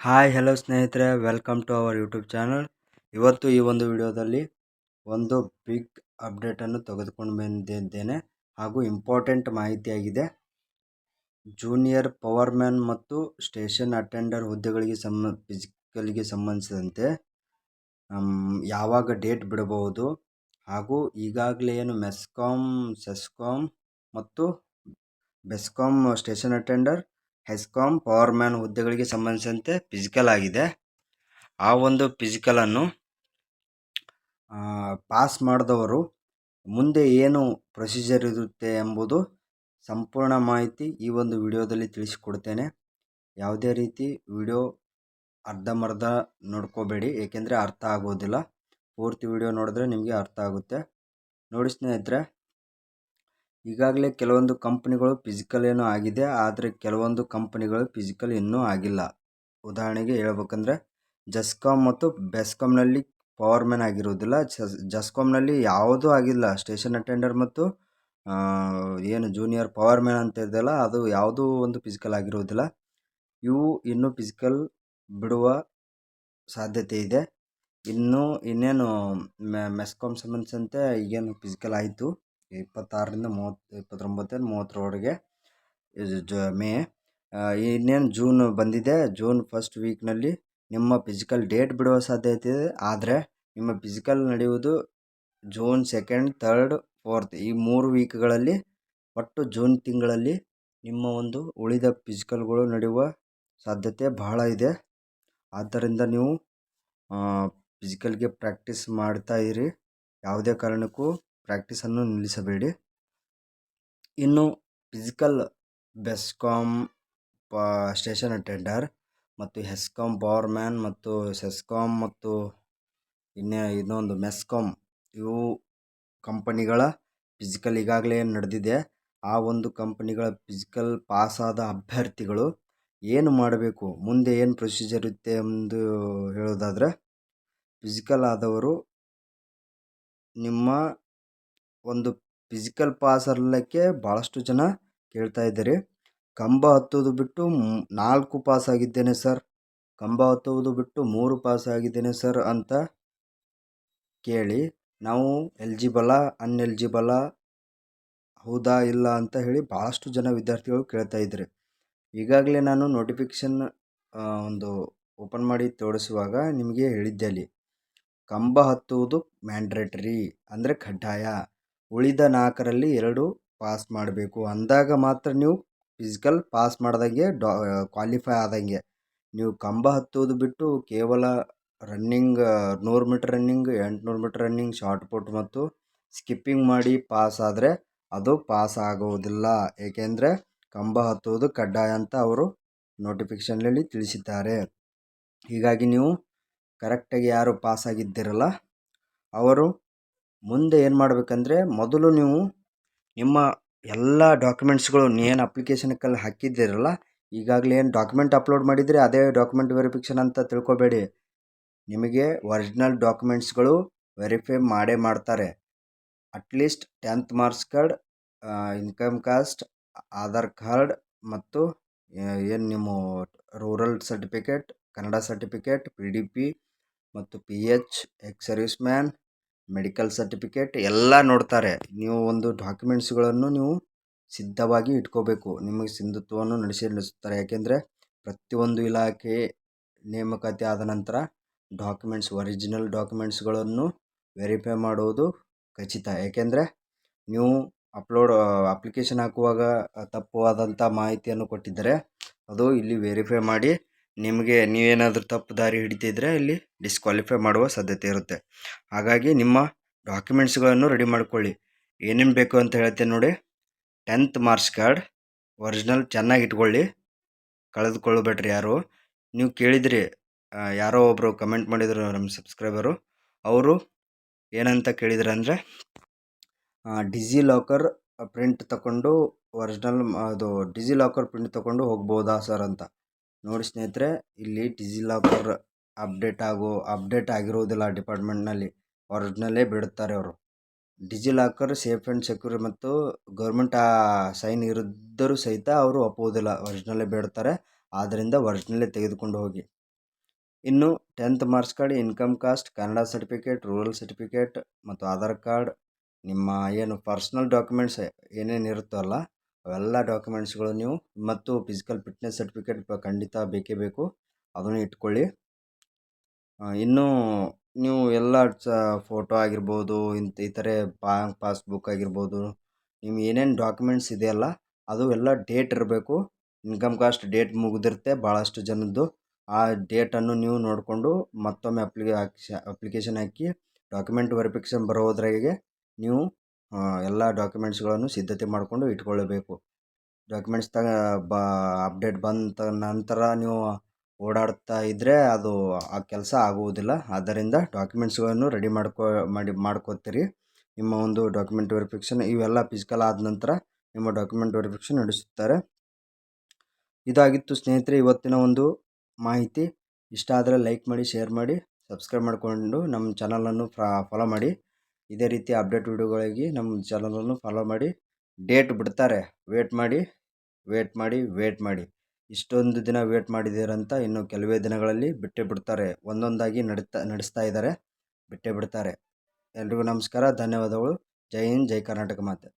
Hi, hello ಸ್ನೇಹಿತರೆ, welcome to our YouTube channel. ಇವತ್ತು ಈ ಒಂದು ವಿಡಿಯೋದಲ್ಲಿ ಒಂದು ಬಿಗ್ ಅಪ್ಡೇಟನ್ನು ತೆಗೆದುಕೊಂಡು ಬಂದಿದ್ದೇನೆ ಹಾಗೂ ಇಂಪಾರ್ಟೆಂಟ್ ಮಾಹಿತಿಯಾಗಿದೆ. ಜೂನಿಯರ್ ಪವರ್ಮ್ಯಾನ್ ಮತ್ತು ಸ್ಟೇಷನ್ ಅಟೆಂಡರ್ ಹುದ್ದೆಗಳಿಗೆ ಸಂಬ ಫಿಸಿಕಲ್ಗೆ ಸಂಬಂಧಿಸಿದಂತೆ ಯಾವಾಗ ಡೇಟ್ ಬಿಡಬಹುದು ಹಾಗೂ ಈಗಾಗಲೇ ಏನು ಮೆಸ್ಕಾಮ್ ಸೆಸ್ಕಾಮ್ ಮತ್ತು BESCOM station attender HESCOM powerman ಹುದ್ದೆಗಳಿಗೆ ಸಂಬಂಧಿಸಿದಂತೆ ಫಿಸಿಕಲ್ ಆಗಿದೆ. ಆ ಒಂದು ಫಿಸಿಕಲನ್ನು ಪಾಸ್ ಮಾಡಿದವರು ಮುಂದೆ ಏನು ಪ್ರೊಸೀಜರ್ ಇರುತ್ತೆ ಎಂಬುದು ಸಂಪೂರ್ಣ ಮಾಹಿತಿ ಈ ಒಂದು ವಿಡಿಯೋದಲ್ಲಿ ತಿಳಿಸಿಕೊಡ್ತೇನೆ. ಯಾವುದೇ ರೀತಿ ವಿಡಿಯೋ ಅರ್ಧಂಬರ್ಧ ನೋಡ್ಕೋಬೇಡಿ, ಏಕೆಂದರೆ ಅರ್ಥ ಆಗೋದಿಲ್ಲ. ಪೂರ್ತಿ ವಿಡಿಯೋ ನೋಡಿದ್ರೆ ನಿಮಗೆ ಅರ್ಥ ಆಗುತ್ತೆ. ನೋಡಿ ಸ್ನೇಹಿತರೆ ಈಗಾಗಲೇ ಕೆಲವೊಂದು ಕಂಪ್ನಿಗಳು ಫಿಸಿಕಲ್ ಏನೋ ಆಗಿದೆ, ಆದರೆ ಕೆಲವೊಂದು ಕಂಪ್ನಿಗಳು ಫಿಸಿಕಲ್ ಇನ್ನೂ ಆಗಿಲ್ಲ. ಉದಾಹರಣೆಗೆ ಹೇಳ್ಬೇಕಂದ್ರೆ ಜಸ್ಕಾಮ್ ಮತ್ತು ಬೆಸ್ಕಾಮ್ನಲ್ಲಿ ಪವರ್ಮ್ಯಾನ್ ಆಗಿರುವುದಿಲ್ಲ. ಜಸ್ಕಾಮ್ನಲ್ಲಿ ಯಾವುದೂ ಆಗಿಲ್ಲ. ಸ್ಟೇಷನ್ ಅಟೆಂಡರ್ ಮತ್ತು ಏನು ಜೂನಿಯರ್ ಪವರ್ಮ್ಯಾನ್ ಅಂತ ಇದೆಯಲ್ಲ, ಅದು ಯಾವುದೂ ಒಂದು ಫಿಸಿಕಲ್ ಆಗಿರುವುದಿಲ್ಲ. ಇವು ಇನ್ನೂ ಫಿಸಿಕಲ್ ಬಿಡುವ ಸಾಧ್ಯತೆ ಇದೆ. ಇನ್ನು ಇನ್ನೇನು ಮೆಸ್ಕಾಮ್ ಸಂಬಂಧಿಸಿದಂತೆ ಈಗೇನು ಫಿಸಿಕಲ್ ಆಯಿತು. ಇಪ್ಪತ್ತಾರರಿಂದ ಮೂವತ್ತು ಇಪ್ಪತ್ತೊಂಬತ್ತರಿಂದ ಮೂವತ್ತರವರೆಗೆ ಜ, ಮೇ. ಇನ್ನೇನು ಜೂನ್ ಬಂದಿದೆ. ಜೂನ್ ಫಸ್ಟ್ ವೀಕ್ನಲ್ಲಿ ನಿಮ್ಮ ಫಿಸಿಕಲ್ ಡೇಟ್ ಬಿಡುವ ಸಾಧ್ಯತೆ ಇದೆ. ಆದರೆ ನಿಮ್ಮ ಫಿಸಿಕಲ್ ನಡೆಯುವುದು ಜೂನ್ ಸೆಕೆಂಡ್ ಥರ್ಡ್ ಫೋರ್ತ್ ಈ ಮೂರು ವೀಕ್ಗಳಲ್ಲಿ ಒಟ್ಟು ಜೂನ್ ತಿಂಗಳಲ್ಲಿ ನಿಮ್ಮ ಒಂದು ಉಳಿದ ಫಿಸಿಕಲ್ಗಳು ನಡೆಯುವ ಸಾಧ್ಯತೆ ಬಹಳ ಇದೆ. ಆದ್ದರಿಂದ ನೀವು ಫಿಸಿಕಲ್ಗೆ ಪ್ರಾಕ್ಟೀಸ್ ಮಾಡ್ತಾ ಇರಿ. ಯಾವುದೇ ಕಾರಣಕ್ಕೂ ಪ್ರಾಕ್ಟೀಸನ್ನು ನಿಲ್ಲಿಸಬೇಡಿ. ಇನ್ನು ಫಿಸಿಕಲ್ ಬೆಸ್ಕಾಮ್ ಪ ಸ್ಟೇಷನ್ ಅಟೆಂಡರ್ ಮತ್ತು ಹೆಸ್ಕಾಮ್ ಪವರ್ಮ್ಯಾನ್ ಮತ್ತು ಸೆಸ್ಕಾಮ್ ಮತ್ತು ಇನ್ನೇ ಇನ್ನೊಂದು ಮೆಸ್ಕಾಮ್ ಇವು ಕಂಪನಿಗಳ ಫಿಸಿಕಲ್ ಈಗಾಗಲೇ ನಡೆದಿದೆ. ಆ ಒಂದು ಕಂಪನಿಗಳ ಫಿಸಿಕಲ್ ಪಾಸಾದ ಅಭ್ಯರ್ಥಿಗಳು ಏನು ಮಾಡಬೇಕು, ಮುಂದೆ ಏನು ಪ್ರೊಸೀಜರ್ ಇರುತ್ತೆ ಎಂದು ಹೇಳೋದಾದರೆ, ಫಿಸಿಕಲ್ ಆದವರು ನಿಮ್ಮ ಒಂದು ಫಿಸಿಕಲ್ ಪಾಸ್ ಆಗಲಿಕ್ಕೆ ಭಾಳಷ್ಟು ಜನ ಕೇಳ್ತಾ ಇದ್ದಾರೆ. ಕಂಬ ಹತ್ತೋದು ಬಿಟ್ಟು ನಾಲ್ಕು ಪಾಸ್ ಆಗಿದ್ದೇನೆ ಸರ್ ಕಂಬ ಹತ್ತುವುದು ಬಿಟ್ಟು ಮೂರು ಪಾಸ್ ಆಗಿದ್ದೇನೆ ಸರ್ ಅಂತ ಕೇಳಿ ನಾವು ಎಲ್ಜಿಬಲ ಅನ್ಎಲ್ಜಿಬಲ ಹೌದಾ ಇಲ್ಲ ಅಂತ ಹೇಳಿ ಭಾಳಷ್ಟು ಜನ ವಿದ್ಯಾರ್ಥಿಗಳು ಕೇಳ್ತಾ ಇದ್ದಾರೆ. ಈಗಾಗಲೇ ನಾನು ನೋಟಿಫಿಕೇಷನ್ ಒಂದು ಓಪನ್ ಮಾಡಿ ತೋರಿಸುವಾಗ ನಿಮಗೆ ಹೇಳಿದ್ದೆ ಅಲ್ಲಿ. ಕಂಬ ಹತ್ತುವುದು ಮ್ಯಾಂಡ್ರೇಟ್ರಿ ಅಂದರೆ ಕಡ್ಡಾಯ. ಉಳಿದ ನಾಲ್ಕರಲ್ಲಿ ಎರಡು ಪಾಸ್ ಮಾಡಬೇಕು. ಅಂದಾಗ ಮಾತ್ರ ನೀವು ಫಿಸಿಕಲ್ ಪಾಸ್ ಮಾಡ್ದಂಗೆ, ಡಾ ಕ್ವಾಲಿಫೈ ಆದಂಗೆ. ನೀವು ಕಂಬ ಹತ್ತೋದು ಬಿಟ್ಟು ಕೇವಲ ರನ್ನಿಂಗ್ ನೂರು ಮೀಟ್ರ್ ರನ್ನಿಂಗ್ ಎಂಟುನೂರು ಮೀಟ್ರ್ ರನ್ನಿಂಗ್ ಶಾರ್ಟ್ ಪುಟ್ ಮತ್ತು ಸ್ಕಿಪ್ಪಿಂಗ್ ಮಾಡಿ ಪಾಸ್ ಆದರೆ ಅದು ಪಾಸ್ ಆಗುವುದಿಲ್ಲ ಏಕೆಂದರೆ ಕಂಬ ಹತ್ತುವುದು ಕಡ್ಡಾಯ ಅಂತ ಅವರು ನೋಟಿಫಿಕೇಷನ್ನಲ್ಲಿ ತಿಳಿಸಿದ್ದಾರೆ. ಹೀಗಾಗಿ ನೀವು ಕರೆಕ್ಟಾಗಿ ಯಾರು ಪಾಸ್ ಆಗಿದ್ದಿರಲ್ಲ, ಅವರು ಮುಂದೆ ಏನು ಮಾಡಬೇಕಂದ್ರೆ ಮೊದಲು ನೀವು ನಿಮ್ಮ ಎಲ್ಲ ಡಾಕ್ಯುಮೆಂಟ್ಸ್ಗಳು ಏನು ಅಪ್ಲಿಕೇಶನ್ಕಲ್ಲಿ ಹಾಕಿದ್ದೀರಲ್ಲ, ಈಗಾಗಲೇ ಏನು ಡಾಕ್ಯುಮೆಂಟ್ ಅಪ್ಲೋಡ್ ಮಾಡಿದರೆ ಅದೇ ಡಾಕ್ಯುಮೆಂಟ್ ವೆರಿಫಿಕೇಷನ್ ಅಂತ ತಿಳ್ಕೊಬೇಡಿ. ನಿಮಗೆ ಒರಿಜಿನಲ್ ಡಾಕ್ಯುಮೆಂಟ್ಸ್ಗಳು ವೆರಿಫೈ ಮಾಡೇ ಮಾಡ್ತಾರೆ. At least tenth marks card income caste Aadhaar card ಮತ್ತು ಏನು ನಿಮ್ಮ rural certificate Kannada certificate P D P ಮತ್ತು P H X service man medical certificate ಎಲ್ಲ ನೋಡ್ತಾರೆ. ನೀವು ಒಂದು ಡಾಕ್ಯುಮೆಂಟ್ಸ್ಗಳನ್ನು ನೀವು ಸಿದ್ಧವಾಗಿ ಇಟ್ಕೋಬೇಕು. ನಿಮಗೆ ಸಿಂಧುತ್ವವನ್ನು ನಡೆಸಿ ನಡೆಸುತ್ತಾರೆ ಯಾಕೆಂದರೆ ಪ್ರತಿಯೊಂದು ಇಲಾಖೆ ನೇಮಕಾತಿ ಆದ ನಂತರ ಡಾಕ್ಯುಮೆಂಟ್ಸ್, ಒರಿಜಿನಲ್ ಡಾಕ್ಯುಮೆಂಟ್ಸ್ಗಳನ್ನು ವೆರಿಫೈ ಮಾಡುವುದು ಖಚಿತ. ಏಕೆಂದರೆ ನೀವು ಅಪ್ಲೋಡ್, ಅಪ್ಲಿಕೇಶನ್ ಹಾಕುವಾಗ ತಪ್ಪು ಆದಂಥ ಮಾಹಿತಿಯನ್ನು ಕೊಟ್ಟಿದ್ದರೆ ಅದು ಇಲ್ಲಿ ವೆರಿಫೈ ಮಾಡಿ ನಿಮಗೆ ನೀವೇನಾದರೂ ತಪ್ಪು ದಾರಿ ಹಿಡಿತಿದ್ರೆ ಇಲ್ಲಿ ಡಿಸ್ಕ್ವಾಲಿಫೈ ಮಾಡುವ ಸಾಧ್ಯತೆ ಇರುತ್ತೆ. ಹಾಗಾಗಿ ನಿಮ್ಮ ಡಾಕ್ಯುಮೆಂಟ್ಸ್ಗಳನ್ನು ರೆಡಿ ಮಾಡ್ಕೊಳ್ಳಿ. ಏನೇನು ಬೇಕು ಅಂತ ಹೇಳ್ತೇನೆ ನೋಡಿ. ಟೆಂತ್ ಮಾರ್ಕ್ಸ್ ಕಾರ್ಡ್ ಒರಿಜಿನಲ್ ಚೆನ್ನಾಗಿ ಇಟ್ಕೊಳ್ಳಿ. ಕಳೆದುಕೊಳ್ಳಬೇಡ್ರಿ ಯಾರು. ನೀವು ಕೇಳಿದ್ರಿ ಯಾರೋ ಒಬ್ಬರು ಕಮೆಂಟ್ ಮಾಡಿದರು ನಮ್ಮ ಸಬ್ಸ್ಕ್ರೈಬರು ಅವರು ಏನಂತ ಕೇಳಿದ್ರು ಅಂದರೆ ಡಿಜಿ ಲಾಕರ್ ಪ್ರಿಂಟ್ ತಗೊಂಡು ಒರಿಜಿನಲ್ ಅದು ಡಿಜಿ ಲಾಕರ್ ಪ್ರಿಂಟ್ ತಗೊಂಡು ಹೋಗ್ಬೋದಾ ಸರ್ ಅಂತ. ನೋಡಿ ಸ್ನೇಹಿತರೆ, ಇಲ್ಲಿ ಡಿಜಿ ಲಾಕರ್ ಅಪ್ಡೇಟ್ ಆಗೋ, ಅಪ್ಡೇಟ್ ಆಗಿರೋದಿಲ್ಲ ಡಿಪಾರ್ಟ್ಮೆಂಟ್ನಲ್ಲಿ. ಒರಿಜಿನಲ್ಲೇ ಬಿಡುತ್ತಾರೆ ಅವರು. DigiLocker safe and secure ಮತ್ತು ಗೌರ್ಮೆಂಟ್ ಸೈನ್ ಇರಿದ್ದರೂ ಸಹಿತ ಅವರು ಒಪ್ಪುವುದಿಲ್ಲ. ಒರಿಜಿನಲ್ಲೇ ಬಿಡ್ತಾರೆ ಆದ್ದರಿಂದ ಒರಿಜಿನಲ್ಲೇ ತೆಗೆದುಕೊಂಡು ಹೋಗಿ. ಇನ್ನು tenth marks card, income caste, Kannada certificate, rural certificate ಮತ್ತು ಆಧಾರ್ ಕಾರ್ಡ್, ನಿಮ್ಮ ಏನು ಪರ್ಸ್ನಲ್ ಡಾಕ್ಯುಮೆಂಟ್ಸ್ ಏನೇನು ಇರುತ್ತಲ್ಲ ಅವೆಲ್ಲ ಡಾಕ್ಯುಮೆಂಟ್ಸ್ಗಳು ನೀವು ಮತ್ತು ಫಿಸಿಕಲ್ ಫಿಟ್ನೆಸ್ ಸರ್ಟಿಫಿಕೇಟ್ ಖಂಡಿತ ಬೇಕೇ ಬೇಕು. ಅದನ್ನು ಇಟ್ಕೊಳ್ಳಿ. ಇನ್ನೂ ನೀವು ಎಲ್ಲ ಫೋಟೋ ಆಗಿರ್ಬೋದು ಇಂಥ ಇತರೆ ಬ್ಯಾಂಕ್ ಪಾಸ್ಬುಕ್ ಆಗಿರ್ಬೋದು ನಿಮ್ಮ ಏನೇನು ಡಾಕ್ಯುಮೆಂಟ್ಸ್ ಇದೆಯಲ್ಲ ಅದು ಎಲ್ಲ ಡೇಟ್ ಇರಬೇಕು. ಇನ್ಕಮ್ ಕಾಸ್ಟ್ ಡೇಟ್ ಮುಗಿದಿರುತ್ತೆ ಭಾಳಷ್ಟು ಜನದ್ದು. ಆ ಡೇಟನ್ನು ನೀವು ನೋಡಿಕೊಂಡು ಮತ್ತೊಮ್ಮೆ ಅಪ್ಲಿ ಅಪ್ಲಿಕೇಶನ್ ಹಾಕಿ ಡಾಕ್ಯುಮೆಂಟ್ ವೆರಿಫಿಕೇಷನ್ ಬರೋದ್ರಾಗೆ ನೀವು ಎಲ್ಲ ಡಾಕ್ಯುಮೆಂಟ್ಸ್ಗಳನ್ನು ಸಿದ್ಧತೆ ಮಾಡಿಕೊಂಡು ಇಟ್ಕೊಳ್ಳಬೇಕು ಡಾಕ್ಯುಮೆಂಟ್ಸ್ ತಗ, ಬ, ಅಪ್ಡೇಟ್ ಬಂದ ನಂತರ ನೀವು ಓಡಾಡ್ತಾ ಇದ್ದರೆ ಅದು ಆ ಕೆಲಸ ಆಗುವುದಿಲ್ಲ. ಆದ್ದರಿಂದ ಡಾಕ್ಯುಮೆಂಟ್ಸ್ಗಳನ್ನು ರೆಡಿ ಮಾಡ್ಕೊ, ಮಾಡಿ, ಮಾಡ್ಕೋತೀರಿ. ನಿಮ್ಮ ಒಂದು ಡಾಕ್ಯುಮೆಂಟ್ ವೆರಿಫಿಕೇಷನ್ ಇವೆಲ್ಲ ಫಿಸಿಕಲ್ ಆದ ನಂತರ ನಿಮ್ಮ ಡಾಕ್ಯುಮೆಂಟ್ ವೆರಿಫಿಕೇಷನ್ ನಡೆಸುತ್ತಾರೆ. ಇದಾಗಿತ್ತು ಸ್ನೇಹಿತರೆ, ಇವತ್ತಿನ ಒಂದು ಮಾಹಿತಿ. ಇಷ್ಟ ಆದರೆ ಲೈಕ್ ಮಾಡಿ, ಶೇರ್ ಮಾಡಿ, ಸಬ್ಸ್ಕ್ರೈಬ್ ಮಾಡಿಕೊಂಡು ನಮ್ಮ ಚಾನಲನ್ನು ಫಾಲೋ ಮಾಡಿ. ಇದೇ ರೀತಿ ಅಪ್ಡೇಟ್ ವಿಡಿಯೋಗಳಿಗೆ ನಮ್ಮ ಚಾನಲನ್ನು ಫಾಲೋ ಮಾಡಿ ಡೇಟ್ ಬಿಡ್ತಾರೆ ವೇಟ್ ಮಾಡಿ ವೇಟ್ ಮಾಡಿ ವೇಟ್ ಮಾಡಿ. ಇಷ್ಟೊಂದು ದಿನ ವೇಟ್ ಮಾಡಿದ್ದೀರಂತ ಇನ್ನು ಕೆಲವೇ ದಿನಗಳಲ್ಲಿ ಬಿಟ್ಟೇ ಬಿಡ್ತಾರೆ, ಒಂದೊಂದಾಗಿ ನಡೀತಾ, ನಡೆಸ್ತಾ ಇದ್ದಾರೆ, ಬಿಟ್ಟೇ ಬಿಡ್ತಾರೆ. ಎಲ್ರಿಗೂ ನಮಸ್ಕಾರ, ಧನ್ಯವಾದಗಳು. ಜೈ ಹಿಂದ್, ಜೈ ಕರ್ನಾಟಕ ಮಾತೆ.